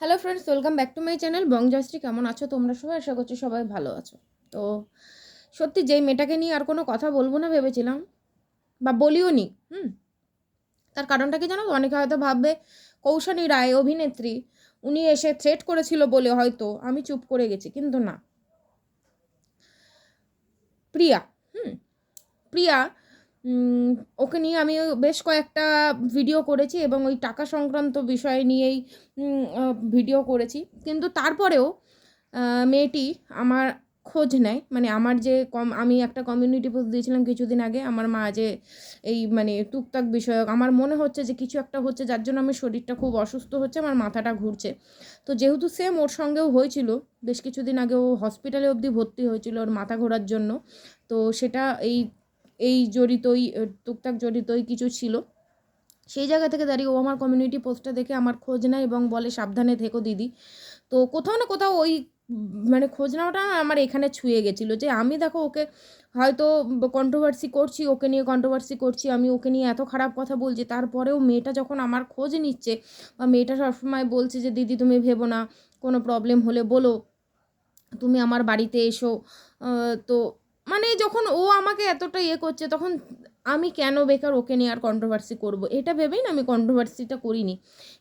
Hello friends welcome back to my channel বংজয়শ্রী কেমন আছো তোমরা সবাই? আশা করছি সবাই ভালো আছো। তো সত্যি যেই মেয়েটাকে নিয়ে আর কোনো কথা বলব না ভেবেছিলাম, বা বলিও নি, হুম? তার কারণটা কি জানো? অনেকে হয়তো ভাববে, কৌশানী রায়, অভিনেত্রী, উনি এসে থ্রেট করেছিল বলে হয়তো, আমি চুপ করে গেছি, কিন্তু না। প্রিয়া, হুম? প্রিয়া ওকে নিয়ে আমি বেশ কয়েকটা ভিডিও করেছি এবং ওই টাকা সংক্রান্ত বিষয় নিয়েই ভিডিও করেছি। কিন্তু তারপরেও মেয়েটি আমার খোঁজ নেয়। মানে আমার যে কম, আমি একটা কমিউনিটি পোস্ট দিয়েছিলাম কিছুদিন আগে, আমার মা যে এই মানে টুকটাক বিষয়ক, আমার মনে হচ্ছে যে কিছু একটা হচ্ছে, যার জন্য আমার শরীরটা খুব অসুস্থ হচ্ছে, আমার মাথাটা ঘুরছে। তো যেহেতু সেম ওর সঙ্গেও হয়েছিল, বেশ কিছুদিন আগে ও হসপিটালে অবধি ভর্তি হয়েছিল ওর মাথা ঘোরার জন্য, তো সেটা এই এই জড়িতই টুকটাক জড়িতই কিছু ছিল। সেই জায়গা থেকে দাঁড়িয়ে ও আমার কমিউনিটি পোস্টটা দেখে আমার খোঁজ নেয় এবং বলে, সাবধানে থেকো দিদি। তো কোথাও না কোথাও ওই মানে খোঁজ নেওয়াটা আমার এখানে ছুঁয়ে গেছিল যে, আমি দেখো ওকে হয়তো কন্ট্রোভার্সি করছি, ওকে নিয়ে কন্ট্রোভার্সি করছি, আমি ওকে নিয়ে এত খারাপ কথা বলছি। তারপরেও মেয়েটা যখন আমার খোঁজ নিচ্ছে বা মেয়েটা সবসময় বলছে যে, দিদি, তুমি ভেবো না, কোনো প্রবলেম হলে বলো। তুমি আমার বাড়িতে এসো। তো মানে যখন ও আমাকে এতটা ইয়ে করছে, তখন আমি কেন বেকার ওকে নিয়ে আর কন্ট্রোভার্সি করব? এটা ভেবেই না আমি কন্ট্রোভার্সিটা করিনি।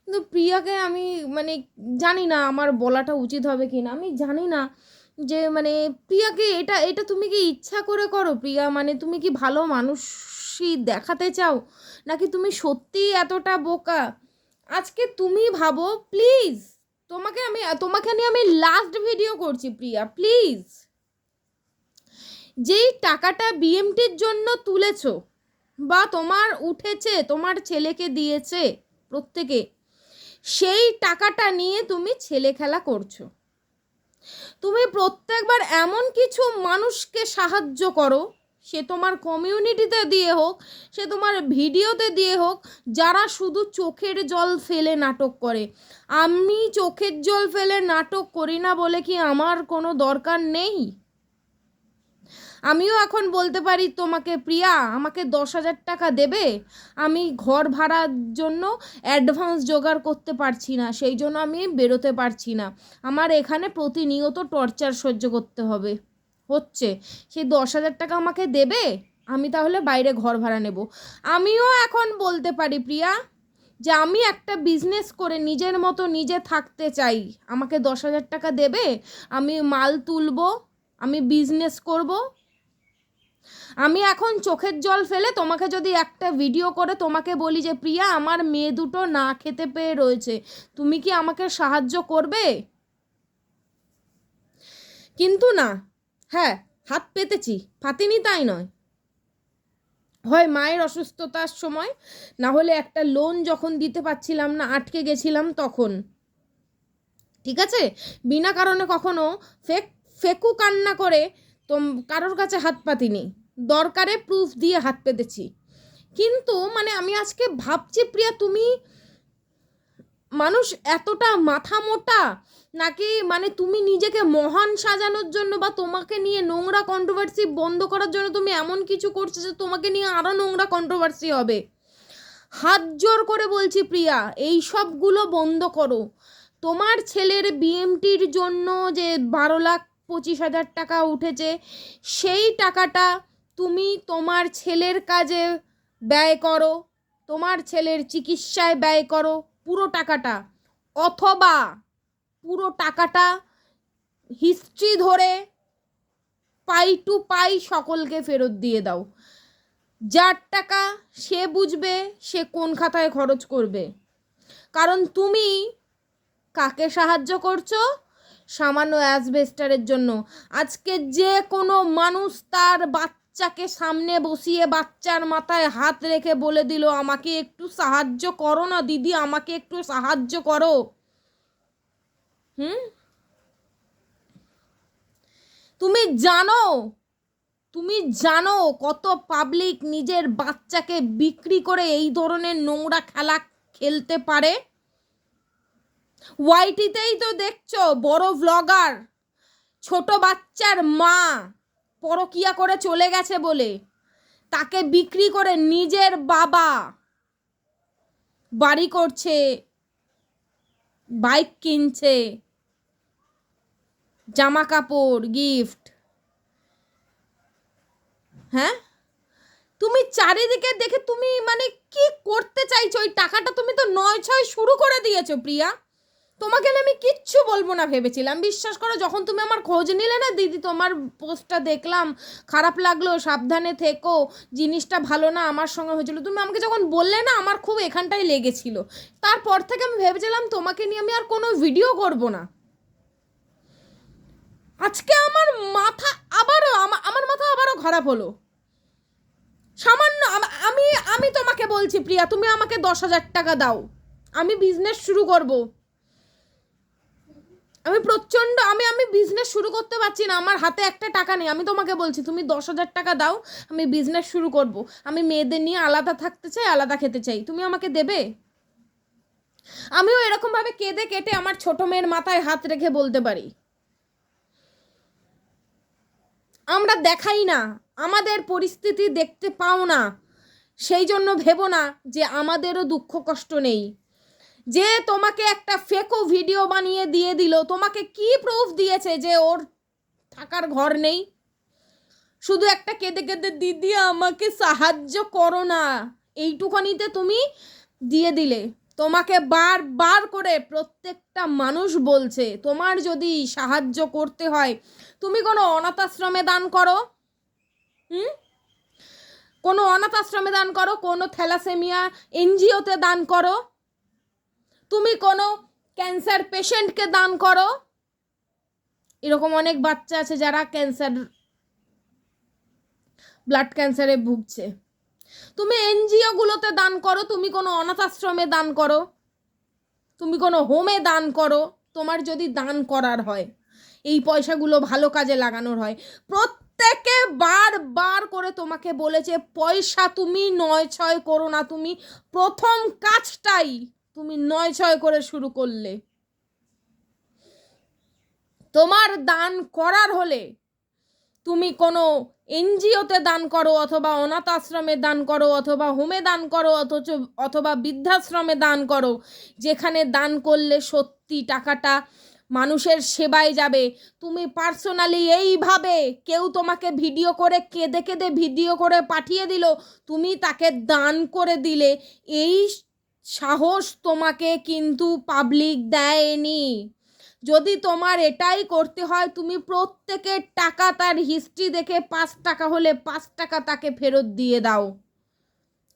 কিন্তু প্রিয়াকে আমি মানে জানি না আমার বলাটা উচিত হবে কি না আমি জানি না যে মানে প্রিয়াকে এটা এটা তুমি কি ইচ্ছা করে করো? প্রিয়া মানে তুমি কি ভালো মানুষই দেখাতে চাও? নাকি তুমি সত্যিই এতটা বোকা? আজকে তুমি ভাবো প্লিজ তোমাকে আমি, তোমাকে নিয়ে আমি লাস্ট ভিডিও করছি, প্রিয়া প্লিজ যেই টাকাটা বিএমটির জন্য তুলেছো বা তোমার উঠেছে, তোমার ছেলেকে দিয়েছে প্রত্যেকে, সেই টাকাটা নিয়ে তুমি ছেলে খেলা করছ। তুমি প্রত্যেকবার এমন কিছু মানুষকে সাহায্য করো, সে তোমার কমিউনিটিতে দিয়ে হোক, সে তোমার ভিডিওতে দিয়ে হোক, যারা শুধু চোখের জল ফেলে নাটক করে। আমি চোখের জল ফেলে নাটক করি না বলে কি আমার কোনো দরকার নেই? আমিও এখন বলতে পারি তোমাকে, প্রিয়া, আমাকে দশ হাজার টাকা দেবে। আমি ঘর ভাড়ার জন্য অ্যাডভান্স জোগাড় করতে পারছি না, সেই জন্য আমি বেরোতে পারছি না। আমার এখানে প্রতিনিয়ত টর্চার সহ্য করতে হবে। হচ্ছে সেই দশ হাজার টাকা আমাকে দেবে? আমি তাহলে বাইরে ঘর ভাড়া নেব। আমিও এখন বলতে পারি, প্রিয়া, যে আমি একটা বিজনেস করে নিজের মতো নিজে থাকতে চাই। আমাকে দশ হাজার টাকা দেবে, আমি মাল তুলব, আমি বিজনেস করব আমি এখন চোখের জল ফেলে তোমাকে যদি একটা ভিডিও করে, তোমাকে বলি যে, প্রিয়া, আমার মেয়ে দুটো না খেতে পেয়ে রয়েছে, তুমি কি আমাকে সাহায্য করবে? কিন্তু না হ্যাঁ হাত পেতেছি পাতিনি তাই নয়। হয় মায়ের অসুস্থতার সময়, না হলে একটা লোন যখন দিতে পারছিলাম না, আটকে গেছিলাম তখন। ঠিক আছে? বিনা কারণে কখনো ফেক, ফেকু কান্না করে তোম, কারোর কাছে হাত পাতিনি। দরকারে প্রুফ দিয়ে হাত পেতেছি। কিন্তু মানে আমি আজকে ভাবছি, প্রিয়া, তুমি মানুষ এতটা মাথা মোটা নাকি মানে তুমি নিজেকে মহান সাজানোর জন্য বা তোমাকে নিয়ে নোংরা কন্ট্রোভার্সি বন্ধ করার জন্য তুমি এমন কিছু করছ যে তোমাকে নিয়ে আরও নোংরা কন্ট্রোভার্সি হবে? হাত জোর করে বলছি, প্রিয়া, এই সবগুলো বন্ধ করো। তোমার ছেলের বিএমটির জন্য যে বারো লাখ পঁচিশ হাজার টাকা উঠেছে, সেই টাকাটা তুমি তোমার ছেলের কাজে ব্যয় করো, তোমার ছেলের চিকিৎসায় ব্যয় করো পুরো টাকাটা। অথবা পুরো টাকাটা হিস্ট্রি ধরে পাই টু পাই সকলকে ফেরত দিয়ে দাও। যার টাকা সে বুঝবে সে কোন খাতায় খরচ করবে। কারণ তুমি কাকে সাহায্য করছ? সামান্য অ্যাসবেস্টারের জন্য। আজকে যে কোনো মানুষ তার বাচ্চাকে সামনে বসিয়ে বাচ্চার মাথায় হাত রেখে বলে দিল, আমাকে একটু সাহায্য করো না, দিদি, আমাকে একটু সাহায্য করো। হুম? তুমি জানো তুমি জানো কত পাবলিক নিজের বাচ্চাকে বিক্রি করে এই ধরনের নোংরা খেলা খেলতে পারে? ওয়াইটিতেই তো দেখছ, বড় ভ্লগার ছোট বাচ্চার মা। পরকিয়া করে চলে গেছে বলে। তাকে বিক্রি করে নিজের বাবা বাড়ি করছে, বাইক কিনছে জামা কাপড় গিফট হ্যাঁ? তুমি চারিদিকে দেখে তুমি মানে কি করতে চাইছো? ওই টাকাটা তুমি তো নয় ছয় শুরু করে দিয়েছ, প্রিয়া। তোমাকে আমি কিচ্ছু বলব না ভেবেছিলাম। বিশ্বাস করো, যখন তুমি আমার খোঁজ নিলে না দিদি, তোমার পোস্টটা দেখলাম, খারাপ লাগল, সাবধানে থেকো, জিনিসটা ভালো না আমার সঙ্গে হয়েছিল। তুমি আমাকে যখন বললে না, আমার খুব এখানটাই লেগেছিল। তারপর থেকে আমি ভেবেছিলাম তোমাকে নিয়ে আমি আর কোনো ভিডিও করব না। আজকে আমার মাথা আবারও আমার মাথা আবারও খারাপ হলো। সামান্য আমি আমি তোমাকে বলছি, প্রিয়া, তুমি আমাকে দশ হাজার টাকা দাও। আমি বিজনেস শুরু করব। আমি প্রচণ্ড, আমি আমি বিজনেস শুরু করতে পারছি না। আমার হাতে একটা টাকা নেই। আমি তোমাকে বলছি, তুমি দশ হাজার টাকা দাও, আমি বিজনেস শুরু করব। আমি মেয়েদের নিয়ে আলাদা থাকতে চাই, আলাদা খেতে চাই। তুমি আমাকে দেবে? আমিও এরকমভাবে কেঁদে কেটে আমার ছোট মেয়ের মাথায় হাত রেখে বলতে পারি। আমরা দেখাই না। আমাদের পরিস্থিতি দেখতে পাও না। সেই জন্য ভেবো না যে আমাদেরও দুঃখ কষ্ট নেই। যে তোমাকে একটা ফেকো ভিডিও বানিয়ে দিয়ে দিল, তোমাকে কি প্রুফ দিয়েছে যে ওর থাকার ঘর নেই? শুধু একটা কেঁদে কেঁদে, দিদি, আমাকে সাহায্য করো না। এইটুখানিতে তুমি দিয়ে দিলে। তোমাকে বারবার করে প্রত্যেকটা মানুষ বলছে, তোমার যদি সাহায্য করতে হয়, তুমি কোনো অনাথ আশ্রমে দান করো? হুম? কোনো অনাথ আশ্রমে দান করো, কোনো থ্যালাসেমিয়া, এনজিওতে দান করো? তুমি কোনো ক্যান্সার পেশেন্টকে দান করো? এরকম অনেক বাচ্চা আছে যারা ক্যান্সার ব্লাড ক্যান্সারে ভুগছে। তুমি এনজিওগুলোতে দান করো, তুমি কোনো অনাথ আশ্রমে দান করো, তুমি কোনো হোমে দান করো, তোমার যদি দান করার হয়, এই পয়সাগুলো ভালো কাজে লাগানোর হয়। প্রত্যেকে বারবার করে তোমাকে বলেছে, পয়সা তুমি নয় ছয় করো না, তুমি প্রথম কাজটাই তুমি নয় ছয় করে শুরু করলে। তোমার দান করার হলে তুমি কোনো এনজিওতে দান করো অথবা অনাথ আশ্রমে দান করো অথবা হোমে দান করো অথচ অথবা বৃদ্ধাশ্রমে দান করো, যেখানে দান করলে সত্যি টাকাটা মানুষের সেবায় যাবে। তুমি পার্সোনালি এইভাবে কেউ তোমাকে ভিডিও করে কেঁদে কেঁদে ভিডিও করে পাঠিয়ে দিল, তুমি তাকে দান করে দিলে। এই সাহস তোমাকে কিন্তু পাবলিক দেয়নি। যদি তোমার এটাই করতে হয়, তুমি প্রত্যেকের টাকা তার হিস্ট্রি দেখে পাঁচ টাকা হলে পাঁচ টাকা তাকে ফেরত দিয়ে দাও।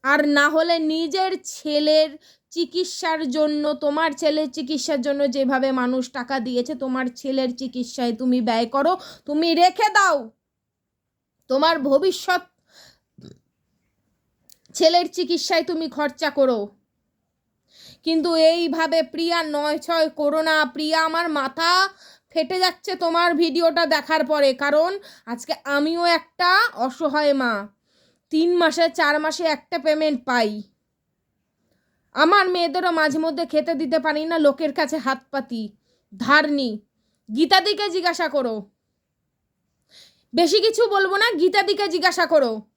আর না হলে নিজের ছেলের চিকিৎসার জন্য, তোমার ছেলের চিকিৎসার জন্য যেভাবে মানুষ টাকা দিয়েছে, তোমার ছেলের চিকিৎসায় তুমি ব্যয় করো, তুমি রেখে দাও। তোমার ভবিষ্যৎ ছেলের চিকিৎসায় তুমি খরচা করো। কিন্তু এইভাবে প্রিয়া নয় ছয় করো না। প্রিয়া, আমার মাথা ফেটে যাচ্ছে তোমার ভিডিওটা দেখার পরে। কারণ আজকে আমিও একটা অসহায় মা। তিন মাসে, চার মাসে একটা পেমেন্ট পাই। আমার মেয়েদেরও মাঝে মধ্যে খেতে দিতে পারি না, লোকের কাছে হাত পাতি। ধার নি গীতাদিকে জিজ্ঞাসা করো। বেশি কিছু বলব না, গীতাদিকে জিজ্ঞাসা করো।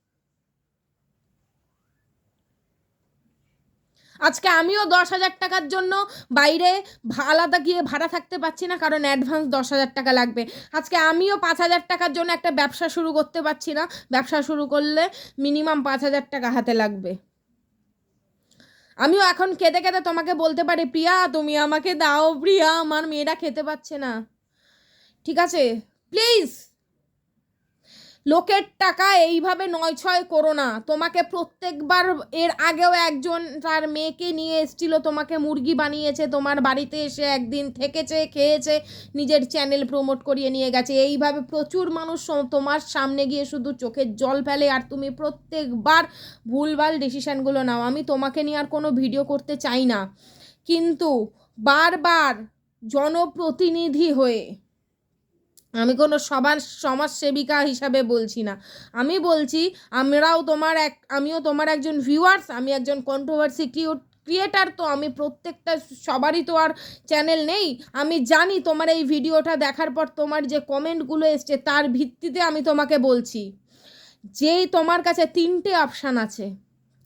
আজকে আমিও দশ হাজার টাকার জন্য বাইরে আলাদা গিয়ে ভাড়া থাকতে পারছি না, কারণ অ্যাডভান্স দশ হাজার টাকা লাগবে। আজকে আমিও পাঁচ হাজার টাকার জন্য একটা ব্যবসা শুরু করতে পারছি না। ব্যবসা শুরু করলে মিনিমাম পাঁচ হাজার টাকা হাতে লাগবে। আমিও এখন কেঁদে কেঁদে তোমাকে বলতে পারি, প্রিয়া, তুমি আমাকে দাও, প্রিয়া, আমার মেয়েরা খেতে পাচ্ছে না। ঠিক আছে? প্লিজ লোকের টাকা এইভাবে নয় ছয় করো না। তোমাকে প্রত্যেকবার এর আগেও একজন তার মেয়েকে নিয়ে এসেছিল, তোমাকে মুরগি বানিয়েছে, তোমার বাড়িতে এসে একদিন থেকেছে, খেয়েছে, নিজের চ্যানেল প্রমোট করিয়ে নিয়ে গেছে। এইভাবে প্রচুর মানুষ তোমার সামনে গিয়ে শুধু চোখের জল ফেলে আর তুমি প্রত্যেকবার ভুলভাল ডিসিশানগুলো নাও। আমি তোমাকে নিয়ে আর কোনো ভিডিও করতে চাই না। কিন্তু বারবার জনপ্রতিনিধি হয়ে আমি কোনো সবার সমাজসেবিকা হিসাবে বলছি না। আমি বলছি, আমরাও তোমার এক, আমিও তোমার একজন ভিউয়ার্স আমি একজন কন্ট্রোভার্সি ক্রিয়েট ক্রিয়েটার তো আমি প্রত্যেকটা সবারই তো আর চ্যানেল নেই। আমি জানি তোমার এই ভিডিওটা দেখার পর তোমার যে কমেন্টগুলো এসছে, তার ভিত্তিতে আমি তোমাকে বলছি। যেই তোমার কাছে তিনটে অপশান আছে,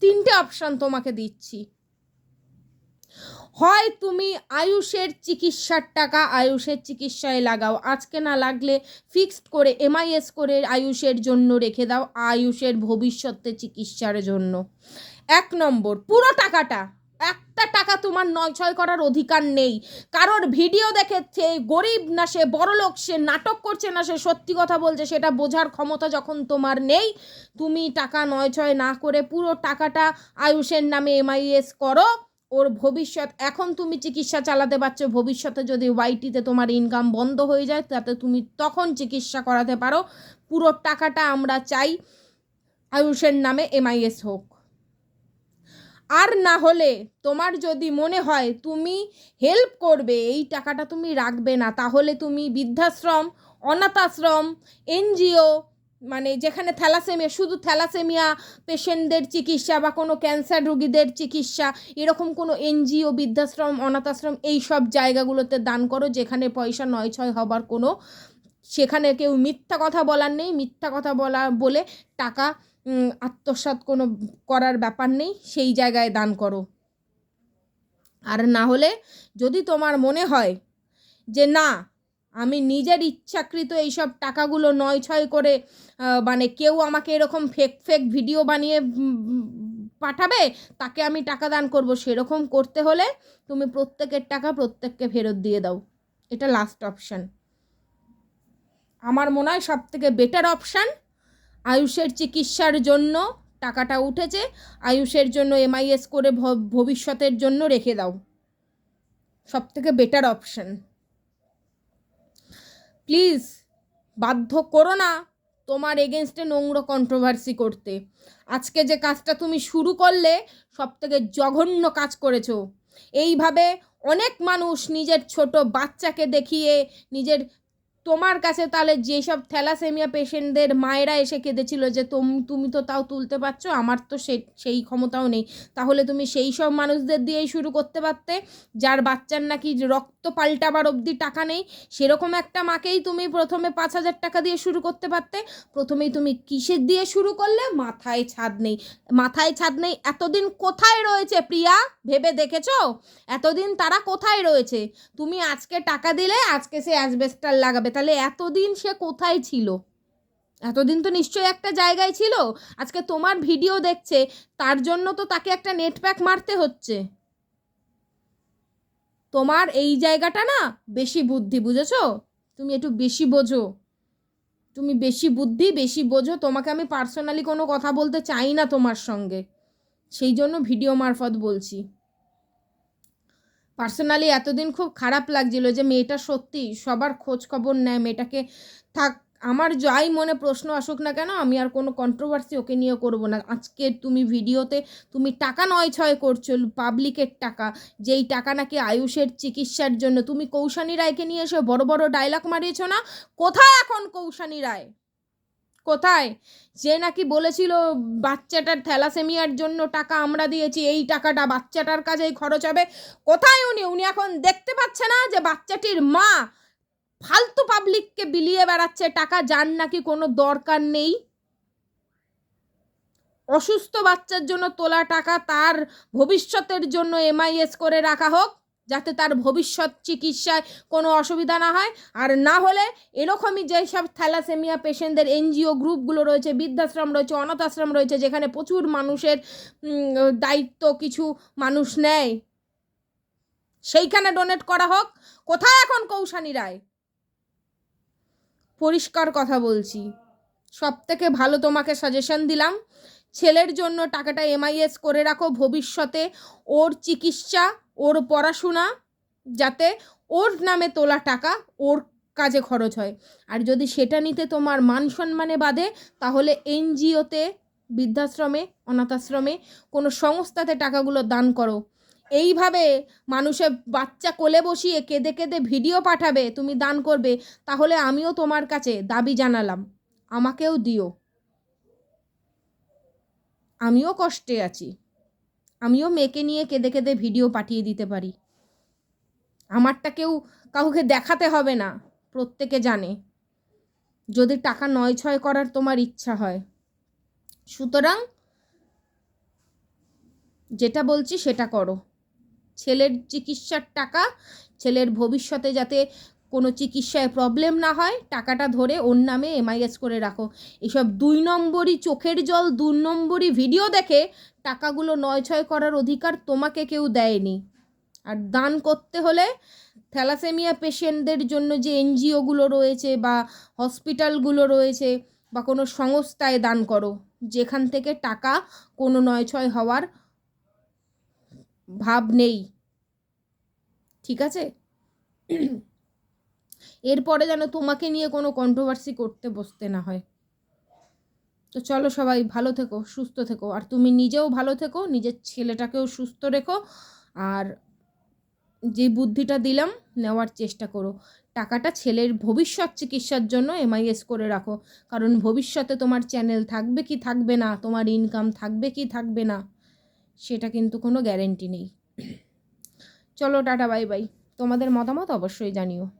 তিনটে অপশান তোমাকে দিচ্ছি। হয় তুমি আয়ুষের চিকিৎসার টাকা আয়ুষের চিকিৎসায় লাগাও। আজকে না লাগলে ফিক্সড করে এমআইএস করে আয়ুষের জন্য রেখে দাও আয়ুষের ভবিষ্যতে চিকিৎসার জন্য। এক নম্বর, পুরো টাকাটা, একটা টাকা তোমার নয় ছয় করার অধিকার নেই। কারোর ভিডিও দেখেছে গরিব না, সে বড়লোক সে নাটক করছে না, সে সত্যি কথা বলছে, সেটা বোঝার ক্ষমতা যখন তোমার নেই, তুমি টাকা নয় ছয় না করে পুরো টাকাটা আয়ুষের নামে এমআইএস করো। ওর ভবিষ্যৎ, এখন তুমি চিকিৎসা চালাতে পারছ, ভবিষ্যতে যদি ওয়াইটিতে তোমার ইনকাম বন্ধ হয়ে যায়, তাতে তুমি তখন চিকিৎসা করাতে পারো। পুরো টাকাটা আমরা চাই আয়ুষের নামে এমআইএস হোক। আর না হলে তোমার যদি মনে হয় তুমি হেল্প করবে, এই টাকাটা তুমি রাখবে না, তাহলে তুমি বৃদ্ধাশ্রম অনাথ আশ্রম এনজিও মানে যেখানে থ্যালাসেমিয়া শুধু থ্যালাসেমিয়া পেশেন্টদের চিকিৎসা বা কোনো ক্যান্সার রোগীদের চিকিৎসা এরকম কোনো এনজিও বৃদ্ধাশ্রম অনাথাশ্রম এই সব জায়গাগুলোতে দান করো যেখানে পয়সা নয় ছয় হবার কোনো সেখানে কেউ মিথ্যা কথা বলার নেই মিথ্যা কথা বলা বলে টাকা উম, আত্মসাৎ কোনো করার ব্যাপার নেই সেই জায়গায় দান করো। আর না হলে যদি তোমার মনে হয় যে না আমি নিজের ইচ্ছাকৃত এইসব টাকাগুলো নয় ছয় করে মানে কেউ আমাকে এরকম ফেক ফেক ভিডিও বানিয়ে পাঠাবে, তাকে আমি টাকা দান করব। সেরকম করতে হলে তুমি প্রত্যেকের টাকা প্রত্যেককে ফেরত দিয়ে দাও। এটা লাস্ট অপশান আমার মনে হয় সব থেকে বেটার অপশান আয়ুষের চিকিৎসার জন্য টাকাটা উঠেছে। আয়ুষের জন্য এমআইএস করে ভবিষ্যতের জন্য রেখে দাও। সব থেকে বেটার অপশান প্লিজ বাধ্য করো না তোমার এগেনস্টে নোংরা কন্ট্রোভার্সি করতে। আজকে যে কাজটা তুমি শুরু করলে সব থেকে জঘন্য কাজ করেছ। এইভাবে অনেক মানুষ নিজের ছোট বাচ্চাকে দেখিয়ে নিজের তোমার কাছে তাহলে যেসব থ্যালাসেমিয়া পেশেন্টদের মায়েরা এসে কেঁদেছিল যে তোম, তুমি তো তাও তুলতে পারছ, আমার তো সে, সেই ক্ষমতাও নেই। তাহলে তুমি সেই সব মানুষদের দিয়েই শুরু করতে পারতে, যার বাচ্চার নাকি রক্ত পাল্টাবার অবধি টাকা নেই, সেরকম একটা মাকেই তুমি প্রথমে পাঁচ হাজার টাকা দিয়ে শুরু করতে পারতে। প্রথমেই তুমি কিসের দিয়ে শুরু করলে? মাথায় ছাদ নেই। মাথায় ছাদ নেই, এতদিন কোথায় রয়েছে প্রিয়া? ভেবে দেখেছ? এতদিন তারা কোথায় রয়েছে? তুমি আজকে টাকা দিলে, আজকে সে অ্যাসবেস্টার লাগাবে। তাহলে এতদিন সে কোথায় ছিল? এতদিন তো নিশ্চয়ই একটা জায়গায় ছিল। আজকে তোমার ভিডিও দেখছে, তার জন্য তো তাকে একটা নেটপ্যাক মারতে হচ্ছে। তোমার এই জায়গাটা না বেশি বুদ্ধি, বুঝেছ? তুমি একটু বেশি বোঝো। তুমি বেশি বুদ্ধি, বেশি বোঝো। তোমাকে আমি পার্সোনালি কোনো কথা বলতে চাই না তোমার সঙ্গে। সেই জন্য ভিডিও মারফত বলছি। পার্সোনালি এতদিন খুব খারাপ লাগছিল যে মেয়েটা সত্যি সবার খোঁজ খবর নেয়, মেয়েটাকে থাক। আমার যাই মনে প্রশ্ন আসুক না কেন, আমি আর কোনো কন্ট্রোভার্সি ওকে নিয়ে করব না। আজকে তুমি ভিডিওতে তুমি টাকা নয় ছয় করছ পাবলিকের টাকা। যেই টাকা নাকি আয়ুষের চিকিৎসার জন্য। তুমি কৌশানী রায়কে নিয়ে এসে বড় বড় ডায়লগ মারিয়েছো না? কোথায় এখন কৌশানী রায়? কোথায়? যে নাকি বলেছিল, বাচ্চাটার থ্যালাসেমিয়ার জন্য টাকা আমরা দিয়েছি, এই টাকাটা বাচ্চাটার কাজেই খরচ হবে। কোথায় উনি? উনি এখন দেখতে পাচ্ছে না যে বাচ্চাটির মা ফালতু পাবলিককে বিলিয়ে বেড়াচ্ছে টাকা, যার নাকি কোনো দরকার নেই। অসুস্থ বাচ্চার জন্য তোলা টাকা, তার ভবিষ্যতের জন্য এমআইএস করে রাখা হোক। যাতে তার ভবিষ্যৎ চিকিৎসায় কোনো অসুবিধা না হয়। আর না হলে এরকমই যেসব থ্যালাসেমিয়া পেশেন্টদের এনজিও গ্রুপগুলো রয়েছে, বৃদ্ধাশ্রম রয়েছে অনাথ আশ্রম রয়েছে, যেখানে প্রচুর মানুষের দায়িত্ব কিছু মানুষ নেয়। সেইখানে ডোনেট করা হোক। কোথায় এখন কৌশানী রায়? পরিষ্কার কথা বলছি। সব থেকে ভালো তোমাকে সাজেশন দিলাম, ছেলের জন্য টাকাটা এমআইএস করে রাখো। ভবিষ্যতে ওর চিকিৎসা ওর পড়াশোনা যাতে ওর নামে তোলা টাকা ওর কাজে খরচ হয়। আর যদি সেটা নিতে তোমার মান সম্মানে বাঁধে, তাহলে এনজিওতে, বৃদ্ধাশ্রমে, অনাথাশ্রমে কোনো সংস্থাতে টাকাগুলো দান করো। এইভাবে মানুষের বাচ্চা কোলে বসিয়ে কেঁদে কেঁদে ভিডিও পাঠাবে, তুমি দান করবে, তাহলে আমিও তোমার কাছে দাবি জানালাম। আমাকেও দিও। আমিও কষ্টে আছি। আমিও মেয়েকে নিয়ে কেঁদে কেঁদে ভিডিও পাঠিয়ে দিতে পারি। আমারটা কেউ কাউকে দেখাতে হবে না, প্রত্যেকে জানে। যদি টাকা নয় ছয় করার তোমার ইচ্ছা হয়। সুতরাং যেটা বলছি সেটা করো। ছেলের চিকিৎসার টাকা, ছেলের ভবিষ্যতে যাতে কোনো চিকিৎসায় প্রবলেম না হয়, টাকাটা ধরে ওর নামে এমআইএস করে রাখো। এসব দুই নম্বরই চোখের জল দুই নম্বরই ভিডিও দেখে টাকাগুলো নয় ছয় করার অধিকার তোমাকে কেউ দেয়নি। আর দান করতে হলে থ্যালাসেমিয়া পেশেন্টদের জন্য যে এনজিওগুলো রয়েছে বা হসপিটালগুলো রয়েছে বা কোনো সংস্থায় দান করো, যেখান থেকে টাকা কোনো নয় ছয় হওয়ার ভাব নেই। ঠিক আছে? এরপরে যেন তোমাকে নিয়ে কোনো কন্ট্রোভার্সি করতে বসতে না হয়। তো চলো সবাই ভালো থেকো, সুস্থ থেকো। আর তুমি নিজেও ভালো থেকো, নিজের ছেলেটাকেও সুস্থ রেখো। আর যে বুদ্ধিটা দিলাম, নেওয়ার চেষ্টা করো। টাকাটা ছেলের ভবিষ্যৎ চিকিৎসার জন্য এমআইএস করে রাখো। কারণ ভবিষ্যতে তোমার চ্যানেল থাকবে কি থাকবে না, তোমার ইনকাম থাকবে কি থাকবে না, সেটা কিন্তু কোনো গ্যারেন্টি নেই। চলো টাটা বাই বাই তোমাদের মতামত অবশ্যই জানিও।